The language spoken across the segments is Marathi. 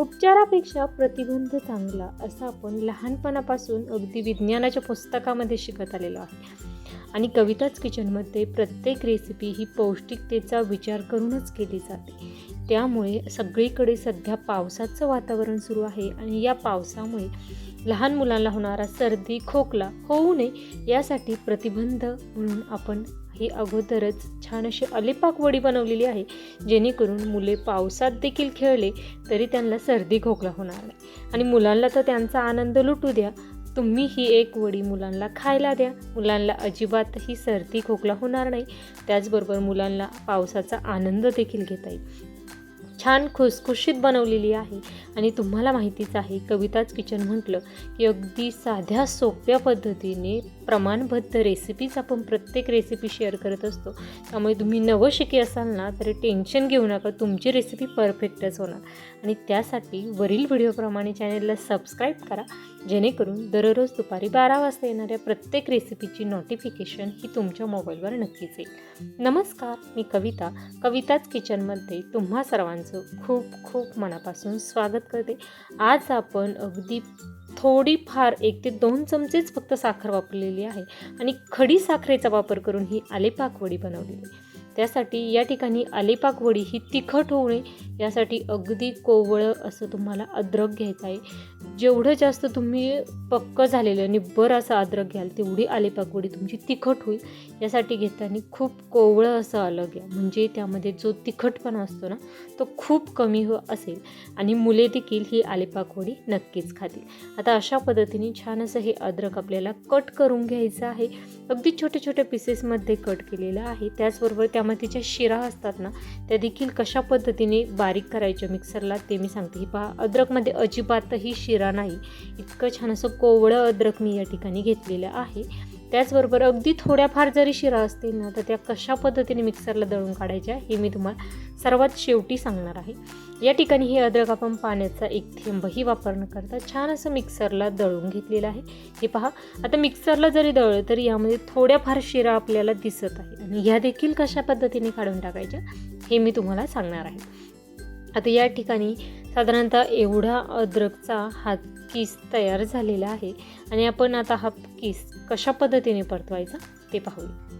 उपचारापेक्षा प्रतिबंध चांगला असं आपण लहानपणापासून अगदी विज्ञानाच्या पुस्तकामध्ये शिकत आलेलो आहे आणि कविताच किचनमध्ये प्रत्येक रेसिपी ही पौष्टिकतेचा विचार करूनच केली जाते. त्यामुळे सगळीकडे सध्या पावसाचं वातावरण सुरू आहे आणि या पावसामुळे लहान मुलांना होणारा सर्दी खोकला होऊ नये यासाठी प्रतिबंध म्हणून आपण ही अगोदरच छान अशी अलिपाक वडी बनवलेली आहे. जेणेकरून मुले पावसात देखील खेळले तरी त्यांना सर्दी खोकला होणार नाही. आणि मुलांना तर त्यांचा आनंद लुटू द्या. तुम्ही ही एक वडी मुलांना खायला द्या. मुलांना अजिबातही सर्दी खोकला होणार नाही. त्याचबरोबर मुलांना पावसाचा आनंद देखील घेता येईल. छान खुसखुशीत बनवलेली आहे. आणि तुम्हाला माहितीच आहे कविताच किचन म्हटलं की अगदी साध्या सोप्या पद्धतीने प्रमाणबद्ध रेसिपीज आपण प्रत्येक रेसिपी शेअर करत असतो. त्यामुळे तुम्ही नवं शिकी असाल ना तरी टेन्शन घेऊ नका तुमची रेसिपी परफेक्टच होणार. आणि त्यासाठी वरील व्हिडिओप्रमाणे चॅनलला सबस्क्राईब करा. जेणेकरून दररोज दुपारी बारा वाजता येणाऱ्या प्रत्येक रेसिपीची नोटिफिकेशन ही तुमच्या मोबाईलवर नक्कीच येईल. नमस्कार मी कविता. कविताच किचनमध्ये तुम्हा सर्वांचं खूप खूप मनापासून स्वागत करते. आज आपण अगदी थोडीफार एक ते दोन चमचेच फक्त साखर वापरलेली आहे आणि खडी साखरेचा वापर करून ही आलेपाकवडी बनवलेली आहे. त्यासाठी या ठिकाणी आलेपाक वडी ही तिखट होऊ नये यासाठी अगदी कोवळं असं तुम्हाला अद्रक घ्यायचं आहे. जेवढं जास्त तुम्ही पक्क झालेलं निब्बर असं अद्रक घ्याल तेवढी आलेपाक वडी तुमची तिखट होईल. यासाठी घेताना खूप कोवळं असं आलं घ्या. म्हणजे त्यामध्ये जो तिखटपणा असतो ना तो खूप कमी हो असेल. आणि मुले देखील ही आलेपाक वडी नक्कीच खातील. आता अशा पद्धतीने छान असं हे अद्रक आपल्याला कट करून घ्यायचं आहे. अगदी छोट्या छोट्या पीसेसमध्ये कट केलेलं आहे. त्याचबरोबर त्यामध्ये ज्या शिरा असतात ना त्या देखील कशा पद्धतीने बारीक करायच्या मिक्सरला ते मी सांगते. ही पहा अद्रकमध्ये अजिबातही शिरा नाही. इतकं छान असं कोवळं अद्रक मी या ठिकाणी घेतलेलं आहे. त्याचबरोबर अगदी थोड्याफार जरी शिरा असतील ना तर त्या कशा पद्धतीने मिक्सरला दळून काढायच्या हे मी तुम्हाला सर्वात शेवटी सांगणार आहे. या ठिकाणी हे अद्रक आपण पाण्याचा एक थेंबही वापर न करता छान असं मिक्सरला दळून घेतलेलं आहे. हे पहा आता मिक्सरला जरी दळलं तरी यामध्ये थोड्याफार शिरा आपल्याला दिसत आहे. आणि ह्या देखील कशा पद्धतीने काढून टाकायच्या हे मी तुम्हाला सांगणार आहे. आता या ठिकाणी साधारणतः एवढा अद्रकचा हा किस तयार झालेला आहे. आणि आपण आता हा किस कशा पद्धतीने परतवायचा ते पाहूया.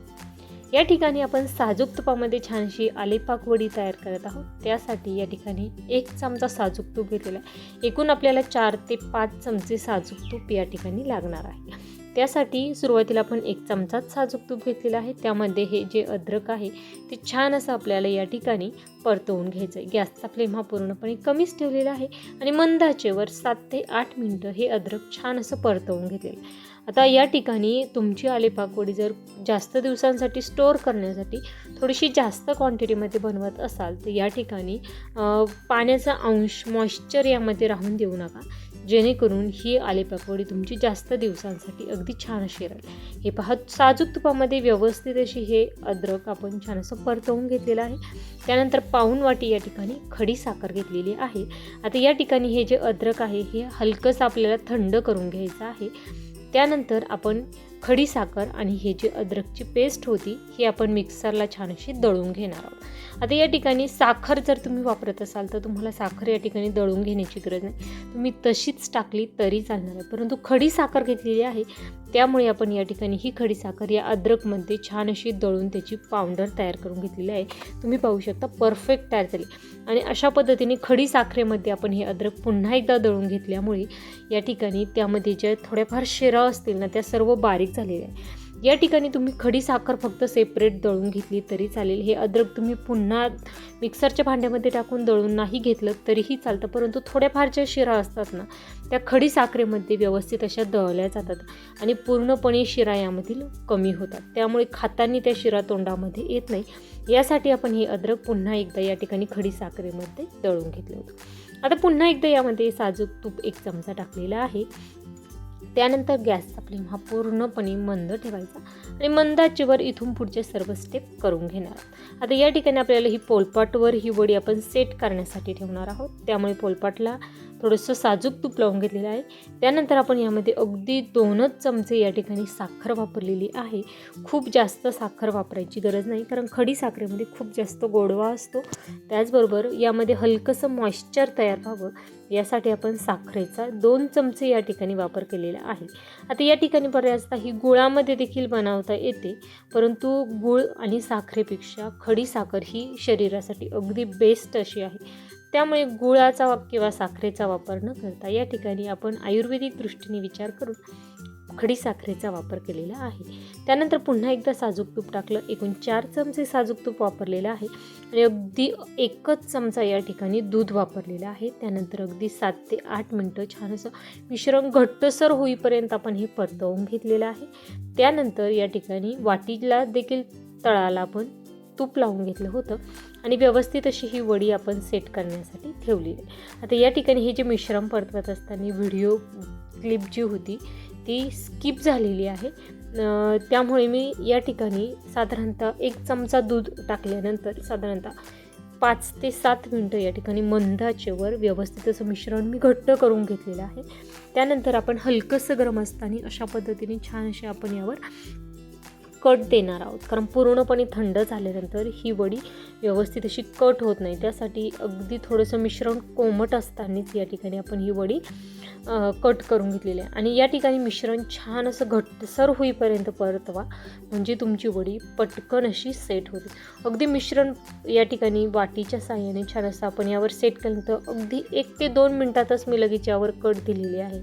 या ठिकाणी आपण साजूक तुपामध्ये छानशी आलेपाक वडी तयार करत आहोत. त्यासाठी या ठिकाणी एक चमचा साजूक तूप घेतलेला आहे. एकूण आपल्याला चार ते पाच चमचे साजूक तूप या ठिकाणी लागणार आहे. त्यासाठी सुरुवातीला आपण एक चमचाच साजूक तूप घेतलेला आहे. त्यामध्ये हे जे अद्रक आहे ते छान असं आपल्याला या ठिकाणी परतवून घ्यायचं आहे गॅसचा फ्लेम हा पूर्णपणे कमीच ठेवलेला आहे आणि मंदाचेवर सात ते आठ मिनटं हे अद्रक छान असं परतवून घेतलेलं आता या ठिकाणी तुमची आलेपाकोडी जर जास्त दिवसांसाठी स्टोअर करण्यासाठी थोडीशी जास्त क्वांटिटीमध्ये बनवत असाल तर या ठिकाणी पाण्याचा अंश मॉइश्चर यामध्ये राहून देऊ नका. जेणेकरून ही आलेपाकोडी तुमची जास्त दिवसांसाठी अगदी छान अशी राहील. हे पहा साजूक तुपामध्ये व्यवस्थित अशी हे अद्रक आपण छान असं परतवून घेतलेलं आहे. त्यानंतर पाऊन वाटी या ठिकाणी खडी साखर घेतलेली आहे. आता या ठिकाणी हे जे अद्रक आहे हे हलकंच आपल्याला थंड करून घ्यायचं आहे. त्यानंतर आपण खडी साखर आणि हे जी अद्रकची पेस्ट होती ही आपण मिक्सरला छान अशी दळून घेणार आहोत. आता या ठिकाणी साखर जर तुम्ही वापरत असाल तर तुम्हाला साखर या ठिकाणी दळून घेण्याची गरज नाही. तुम्ही तशीच टाकली तरी चालणार आहे. परंतु खडी साखर घेतलेली आहे त्यामुळे आपण या ठिकाणी ही खडी साखर या अद्रकमध्ये छान अशी दळून त्याची पावडर तयार करून घेतलेली आहे. तुम्ही पाहू शकता परफेक्ट तयार झाली. आणि अशा पद्धतीने खडी साखरेमध्ये आपण हे अद्रक पुन्हा एकदा दळून घेतल्यामुळे या ठिकाणी त्यामध्ये ज्या थोड्याफार शिरा असतील ना त्या सर्व बारीक झालेल्या आहे या ठिकाणी तुम्ही खडी साखर फक्त सेपरेट दळून घेतली तरी चालेल. हे अद्रक तुम्ही पुन्हा मिक्सरच्या भांड्यामध्ये टाकून दळून नाही घेतलं तरीही चालतं. परंतु थोड्याफार ज्या शिरा असतात ना त्या खडी साखरेमध्ये व्यवस्थित अशा दळल्या जातात आणि पूर्णपणे शिरा यामधील कमी होतात. त्यामुळे खाताना त्या शिरा तोंडामध्ये येत नाही. यासाठी आपण हे अद्रक पुन्हा एकदा या ठिकाणी खडी साखरेमध्ये दळून घेतलं होतं. आता पुन्हा एकदा यामध्ये साजूक तूप एक चमचा टाकलेला आहे. त्यानंतर गॅसचा फ्लेम हा पूर्णपणे मंद ठेवायचा आणि मंदाचीवर इथून पुढचे सर्व स्टेप करून घेणार आहोत. आता या ठिकाणी आपल्याला ही पोलपाटवर ही वडी आपण सेट करण्यासाठी ठेवणार आहोत. त्यामुळे पोलपाटला थोडंसं साजूक तूप लावून घेतलेलं आहे. त्यानंतर आपण यामध्ये अगदी दोनच चमचे या ठिकाणी साखर वापरलेली आहे. खूप जास्त साखर वापरायची गरज नाही कारण खडी साखरेमध्ये खूप जास्त गोडवा असतो. त्याचबरोबर यामध्ये हलकंसं मॉइश्चर तयार व्हावं यासाठी आपण साखरेचा दोन चमचे या ठिकाणी वापर केलेला आहे. आता या ठिकाणी बऱ्याचदा ही गुळामध्ये देखील बनवता येते परंतु गुळ आणि साखरेपेक्षा खडी साखर ही शरीरासाठी अगदी बेस्ट अशी आहे. त्यामुळे गुळाचा किंवा साखरेचा वापर न करता या ठिकाणी आपण आयुर्वेदिक दृष्टीने विचार करून खडी साखरेचा वापर केलेला आहे. त्यानंतर पुन्हा एकदा साजूक तूप टाकलं. एकूण चार चमचे साजूक तूप वापरलेलं आहे. आणि अगदी एकच चमचा या ठिकाणी दूध वापरलेलं आहे. त्यानंतर अगदी सात ते आठ मिनटं छान असं मिश्रण घट्टसर होईपर्यंत आपण हे परतवून घेतलेलं आहे. त्यानंतर या ठिकाणी वाटीला देखील तळाला आपण तूप लावून घेतलं होतं. आणि व्यवस्थित अशी ही वडी आपण सेट करण्यासाठी ठेवलेली आहे. आता या ठिकाणी हे जे मिश्रण परतवत असताना व्हिडिओ क्लिप जी होती ती स्किप झालेली आहे. त्यामुळे मी या ठिकाणी साधारणतः एक चमचा दूध टाकल्यानंतर साधारणतः पाच ते सात मिनटं या ठिकाणी मंदाचेवर व्यवस्थित असं मिश्रण मी घट्ट करून घेतलेलं आहे. त्यानंतर आपण हलकंसं गरम असताना अशा पद्धतीने छान असे आपण यावर कट देणार आहोत. कारण पूर्णपणे थंड झाल्यानंतर ही वडी व्यवस्थित अशी कट होत नाही. त्यासाठी अगदी थोडंसं मिश्रण कोमट असतानाच या ठिकाणी आपण ही वडी कट करून घेतलेली आहे. आणि या ठिकाणी मिश्रण छान असं घट्टसर होईपर्यंत परतवा. म्हणजे तुमची वडी पटकन अशी सेट होते. अगदी मिश्रण या ठिकाणी वाटीच्या साह्याने छान असं आपण यावर सेट केल्यानंतर अगदी एक ते दोन मिनटातच मी लगेच यावर कट दिलेली आहे.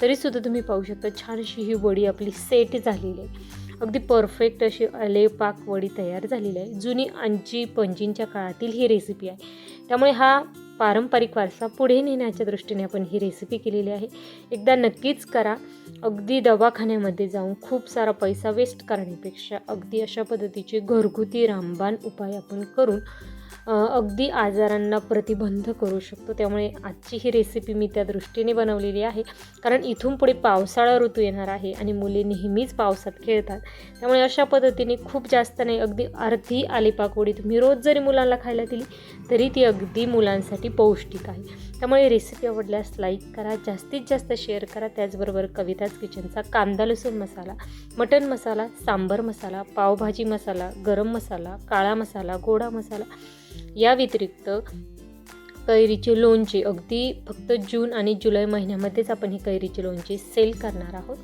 तरीसुद्धा तुम्ही पाहू शकता छान अशी ही वडी आपली सेट झालेली आहे. अगदी परफेक्ट अशी आलेपाक वडी तयार झालेली आहे. जुनी आजी पणजींच्या काळातील ही रेसिपी आहे. त्यामुळे हा पारंपरिक वारसा पुढे नेण्याच्या दृष्टीने आपण ही रेसिपी केलेली आहे. एकदा नक्कीच करा. अगदी दवाखान्यामध्ये जाऊन खूप सारा पैसा वेस्ट करण्यापेक्षा अगदी अशा पद्धतीचे घरगुती रामबाण उपाय आपण करून अगदी आजारांना प्रतिबंध करू शकतो. त्यामुळे आजची ही रेसिपी मी त्या दृष्टीने बनवलेली आहे. कारण इथून पुढे पावसाळा ऋतू येणार आहे आणि मुले नेहमीच पावसात खेळतात. त्यामुळे अशा पद्धतीने खूप जास्त नाही अगदी अर्धी आलीपाकवडी तुम्ही रोज जरी मुलांना खायला दिली तरी ती अगदी मुलांसाठी पौष्टिक आहे. त्यामुळे रेसिपी आवडल्यास लाईक करा जास्तीत जास्त शेअर करा. त्याचबरोबर कविताज किचनचा कांदा लसूण मसाला मटन मसाला सांबर मसाला पावभाजी मसाला गरम मसाला काळा मसाला गोडा मसाला. या व्यतिरिक्त कैरीचे लोणचे. अगदी फक्त जून आणि जुलै महिन्यामध्येच आपण ही कैरीचे लोणचे सेल करणार आहोत.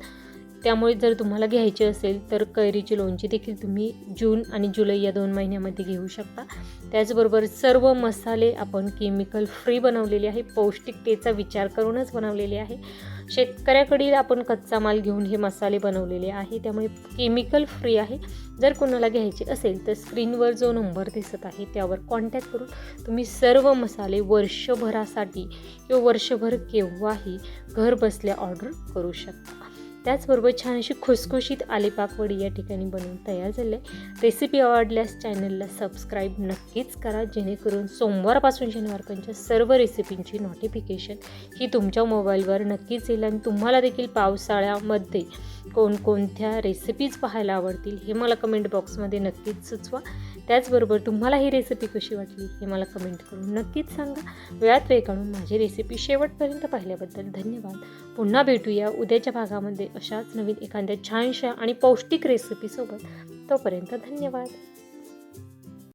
त्यामुळे जर तुम्हाला घ्यायचे असेल तर कैरीची लोणची देखील तुम्ही जून आणि जुलै या दोन महिन्यामध्ये घेऊ शकता. त्याचबरोबर सर्व मसाले आपण केमिकल फ्री बनवलेले आहे. पौष्टिकतेचा विचार करूनच बनवलेले आहे. शेतकऱ्याकडील आपण कच्चा माल घेऊन हे मसाले बनवलेले आहे. त्यामुळे केमिकल फ्री आहे. जर कोणाला घ्यायचे असेल तर स्क्रीनवर जो नंबर दिसत आहे त्यावर कॉन्टॅक्ट करून तुम्ही सर्व मसाले वर्षभरासाठी किंवा वर्षभर केव्हाही घर बसल्या ऑर्डर करू शकता. त्याचबरोबर छान अशी खुसखुशीत आलीपाकवडी या ठिकाणी बनवून तयार झाले. रेसिपी आवडल्यास चॅनलला सबस्क्राईब नक्कीच करा जेणेकरून सोमवारपासून शनिवारपर्यंतच्या सर्व रेसिपींची नोटिफिकेशन ही तुमच्या मोबाईलवर नक्कीच येईल आणि तुम्हाला देखील पावसाळ्यामध्ये कोणकोणत्या रेसिपीज पाहायला आवडतील हे मला कमेंट बॉक्समध्ये नक्कीच सुचवा. त्याचबरोबर तुम्हाला ही रेसिपी कशी वाटली हे मला कमेंट करून नक्कीच सांगा. वेळात वेळ काढून माझी रेसिपी शेवटपर्यंत पाहिल्याबद्दल धन्यवाद. पुन्हा भेटूया उद्याच्या भागामध्ये अशाच नवीन एखाद्या छानशा आणि पौष्टिक रेसिपीसोबत तोपर्यंत धन्यवाद.